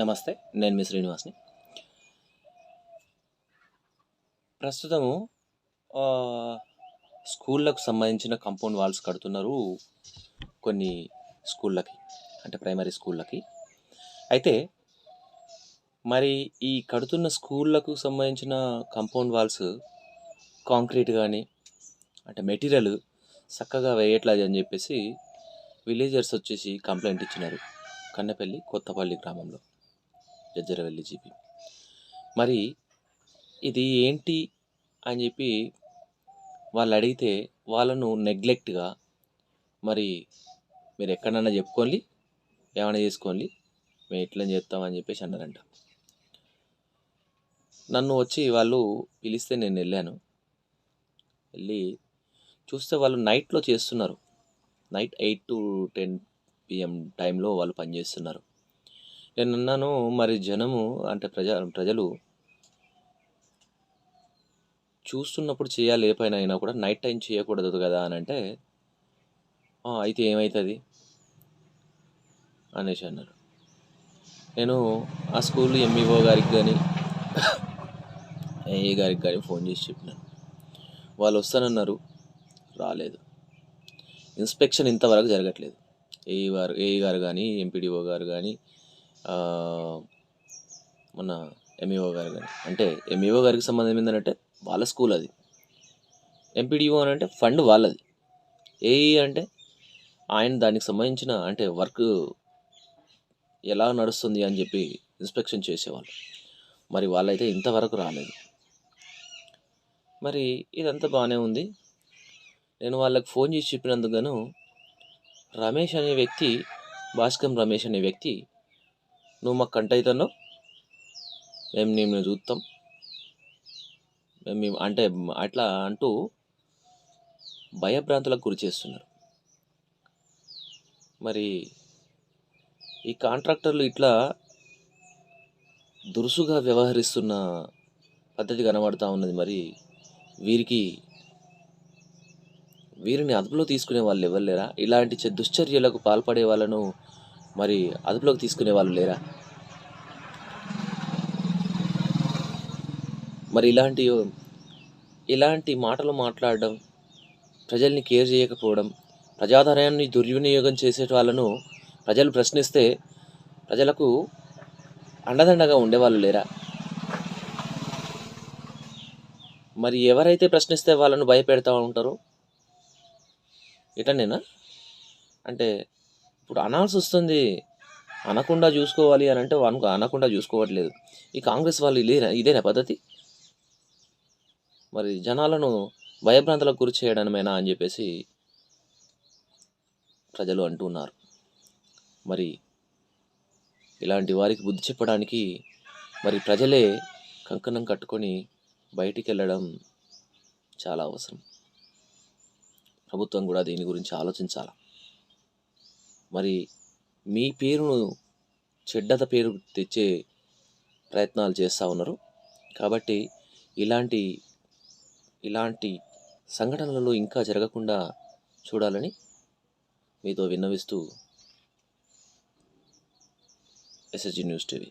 నమస్తే నేను మీ శ్రీనివాస్ని. ప్రస్తుతము స్కూళ్ళకు సంబంధించిన కంపౌండ్ వాల్స్ కడుతున్నారు కొన్ని స్కూళ్ళకి అంటే ప్రైమరీ స్కూళ్ళకి. అయితే మరి ఈ కడుతున్న స్కూళ్ళకు సంబంధించిన కంపౌండ్ వాల్స్ కాంక్రీట్ కానీ అంటే మెటీరియల్ చక్కగా వేయట్లేదు అని చెప్పేసి విలేజర్స్ వచ్చేసి కంప్లైంట్ ఇచ్చినారు. కన్నెపల్లి కొత్తపల్లి గ్రామంలో. జజ్జరవెల్లి జీపీ. మరి ఇది ఏంటి అని చెప్పి వాళ్ళు అడిగితే వాళ్ళను నెగ్లెక్ట్గా మరి మీరు ఎక్కడన్నా చెప్పుకోండి ఏమైనా చేసుకోండి మేము ఇట్లా చేస్తామని చెప్పేసి అన్నారంట. నన్ను వచ్చి వాళ్ళు పిలిస్తే నేను వెళ్ళాను. వెళ్ళి చూస్తే వాళ్ళు నైట్లో చేస్తున్నారు. Night eight to ten PM టైంలో వాళ్ళు పనిచేస్తున్నారు. నేను అన్నాను మరి జనము అంటే ప్రజ ప్రజలు చూస్తున్నప్పుడు చేయాలి ఏ పైన అయినా కూడా నైట్ టైం చేయకూడదు కదా అని అంటే అయితే ఏమవుతుంది అనేసి అన్నారు. నేను ఆ స్కూల్ ఎంఈఓ గారికి కానీ ఏఈ గారికి కానీ ఫోన్ చేసి చెప్పినాను. వాళ్ళు వస్తానన్నారు రాలేదు. ఇన్స్పెక్షన్ ఇంతవరకు జరగట్లేదు. ఏఈ గారు ఏఈ గారు కానీ ఎంపీడీఓ గారు కానీ మన ఎంఈఓ గారు కానీ అంటే ఎంఈఓ గారికి సంబంధం ఏంటంటే వాళ్ళ స్కూల్ అది. ఎంపీడీఓ అని అంటే ఫండ్ వాళ్ళది. ఏఈ అంటే ఆయన దానికి సంబంధించిన అంటే వర్క్ ఎలా నడుస్తుంది అని చెప్పి ఇన్స్పెక్షన్ చేసేవాళ్ళు. మరి వాళ్ళైతే ఇంతవరకు రాలేదు. మరి ఇదంతా బాగానే ఉంది. నేను వాళ్ళకి ఫోన్ చేసి చెప్పినందుకు రమేష్ అనే వ్యక్తి భాస్కం రమేష్ అనే వ్యక్తి నువ్వు మాకు కంట అవుతున్నావు. మేము నేను చూస్తాం. మేము అంటే అట్లా అంటూ భయభ్రాంతులకు గురి చేస్తున్నారు. మరి ఈ కాంట్రాక్టర్లు ఇట్లా దురుసుగా వ్యవహరిస్తున్న పద్ధతి కనబడతా ఉన్నది మరి. వీరికి వీరిని అదుపులో తీసుకునే వాళ్ళు ఎవరు లేరా? ఇలాంటి దుశ్చర్యలకు పాల్పడే వాళ్ళను మరి అదుపులోకి తీసుకునే వాళ్ళు లేరా? మరి ఇలాంటి ఇలాంటి మాటలు మాట్లాడడం ప్రజల్ని కేర్ చేయకపోవడం ప్రజాధనాన్ని దుర్వినియోగం చేసే వాళ్ళను ప్రజలు ప్రశ్నిస్తే ప్రజలకు అండదండగా ఉండేవాళ్ళు లేరా? మరి ఎవరైతే ప్రశ్నిస్తే వాళ్ళను భయపెడతా ఉంటారో ఇటనేనా అంటే ఇప్పుడు అనాల్సి వస్తుంది. అనకుండా చూసుకోవాలి అని అంటే వాను అనకుండా చూసుకోవట్లేదు. ఈ కాంగ్రెస్ వాళ్ళు ఇదేనా ఇదేనా పద్ధతి? మరి జనాలను భయభ్రాంతలకు గురి చేయడమేనా అని చెప్పేసి ప్రజలు అంటున్నారు మరి ఇలాంటి వారికి బుద్ధి చెప్పడానికి మరి ప్రజలే కంకణం కట్టుకొని బయటికి వెళ్ళడం చాలా అవసరం. ప్రభుత్వం కూడా దీని గురించి ఆలోచించాలి? మరి మీ పేరును చెడ్డత పేరు తెచ్చే ప్రయత్నాలు చేస్తూ ఉన్నారు. కాబట్టి ఇలాంటి ఇలాంటి సంఘటనలలో ఇంకా జరగకుండా చూడాలని మీతో విన్నవిస్తూ ఎస్ఎస్జి న్యూస్ టీవీ.